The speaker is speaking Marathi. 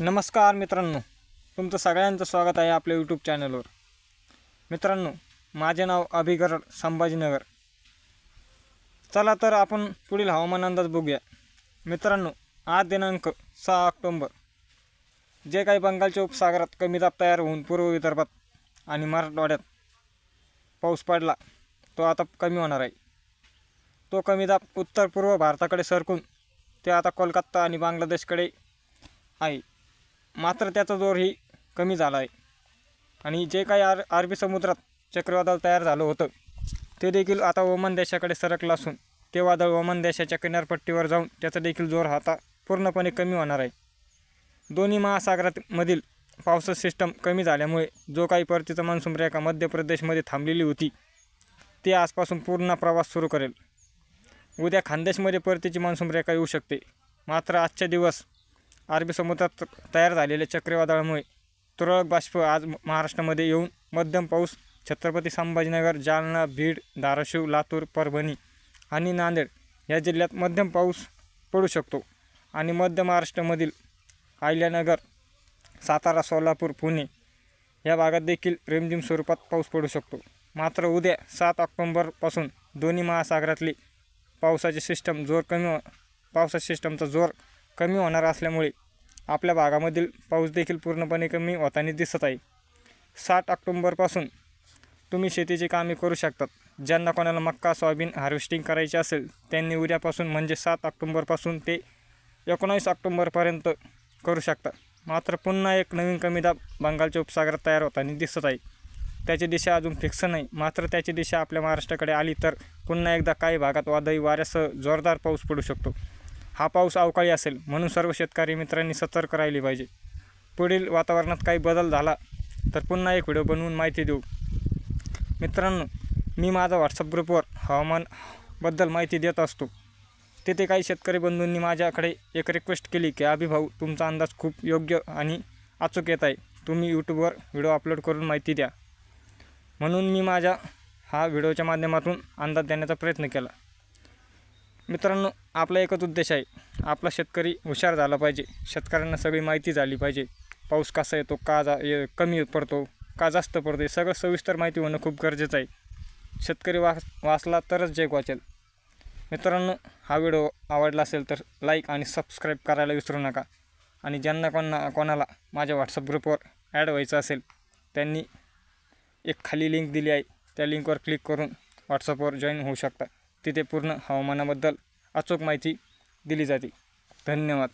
नमस्कार मित्रांनो. तुमचं सगळ्यांचं स्वागत आहे आपल्या यूट्यूब चॅनलवर मित्रांनो माझे नाव अभिगरड संभाजीनगर. चला तर आपण पुढील हवामान अंदाज बघूया. मित्रांनो आज दिनांक सहा ऑक्टोंबर. जे काही बंगालच्या उपसागरात कमी दाब तयार होऊन पूर्व विदर्भात आणि मराठवाड्यात पाऊस पडला तो आता कमी होणार आहे. तो कमी दाब उत्तर पूर्व भारताकडे सरकून ते आता कोलकाता आणि बांगलादेशकडे आहे. मात्र त्याचा जोरही कमी झाला आहे. आणि जे काही आर अरबी समुद्रात चक्रीवादळ तयार झालं होतं ते देखील आता ओमान देशाकडे सरकलं असून ते वादळ ओमान देशाच्या किनारपट्टीवर जाऊन त्याचा देखील जोर आता पूर्णपणे कमी होणार आहे. दोन्ही महासागरामधील पावसाचं सिस्टम कमी झाल्यामुळे जो काही परतीचा मान्सून रेखा मध्य प्रदेशमध्ये थांबलेली होती ते आजपासून पूर्ण प्रवास सुरू करेल. उद्या खानदेशमध्ये परतीची मान्सून रेखा येऊ शकते. मात्र आजच्या दिवस अरबी समुद्रात तयार झालेल्या चक्रीवादळामुळे तुरळक बाष्प आज महाराष्ट्रामध्ये येऊन मध्यम पाऊस छत्रपती संभाजीनगर जालना बीड धाराशिव लातूर परभणी आणि नांदेड या जिल्ह्यात मध्यम पाऊस पडू शकतो आणि मध्य महाराष्ट्रामधील अहिल्यानगर सातारा सोलापूर पुणे या भागात देखील रिमझिम स्वरूपात पाऊस पडू शकतो. मात्र उद्या सात ऑक्टोंबरपासून दोन्ही महासागरातली पावसाचे सिस्टम जोर कमी हो- पावसाची सिस्टमचा जोर कमी होणार असल्यामुळे आपल्या भागामधील पाऊस देखील पूर्णपणे कमी होताना दिसत आहे. सात ऑक्टोंबरपासून तुम्ही शेतीची कामे करू शकतात. ज्यांना कोणाला मक्का सोयाबीन हार्वेस्टिंग करायची असेल त्यांनी उद्यापासून म्हणजे सात ऑक्टोंबरपासून ते एकोणावीस ऑक्टोंबरपर्यंत करू शकता मात्र पुन्हा एक नवीन कमी दाब बंगालच्या उपसागरात तयार होताना दिसत आहे. त्याची दिशा अजून फिक्स नाही. मात्र त्याची दिशा आपल्या महाराष्ट्राकडे आली तर पुन्हा एकदा काही भागात वादळी वाऱ्यासह जोरदार पाऊस पडू शकतो. हा पाऊस अवकाळी असेल म्हणून सर्व शेतकरी मित्रांनी सतर्क राहिली पाहिजे. पुढील वातावरणात काही बदल झाला तर पुन्हा एक व्हिडिओ बनवून माहिती देऊ. मित्रांनो मी माझा व्हॉट्सअप ग्रुपवर हवामानबद्दल माहिती देत असतो. तिथे काही शेतकरी बंधूंनी माझ्याकडे एक रिक्वेस्ट केली की अभिभाऊ तुमचा अंदाज खूप योग्य आणि अचूक येत आहे. तुम्ही यूट्यूबवर व्हिडिओ अपलोड करून माहिती द्या. म्हणून मी माझ्या हा व्हिडिओच्या माध्यमातून अंदाज देण्याचा प्रयत्न केला. मित्रांनो आपला एकच उद्देश आहे. आपला शेतकरी हुशार झाला पाहिजे. शेतकऱ्यांना सगळी माहिती झाली पाहिजे. पाऊस कसा येतो का जा ये- कमी पडतो का जास्त पडतो सगळं सविस्तर माहिती होणं खूप गरजेचं आहे. शेतकरी वाच वाचला तरच जग वाचेल. मित्रांनो हा व्हिडिओ आवडला असेल तर लाईक आणि सबस्क्राईब करायला विसरू नका. आणि ज्यांना कोणा कोणाला माझ्या व्हॉट्सअप ग्रुपवर ॲड व्हायचं असेल त्यांनी एक खाली लिंक दिली आहे. त्या लिंकवर क्लिक करून व्हॉट्सअपवर जॉईन होऊ शकता. तिथे पूर्ण हवामानाबद्दल अचूक माहिती दिली जाते. धन्यवाद.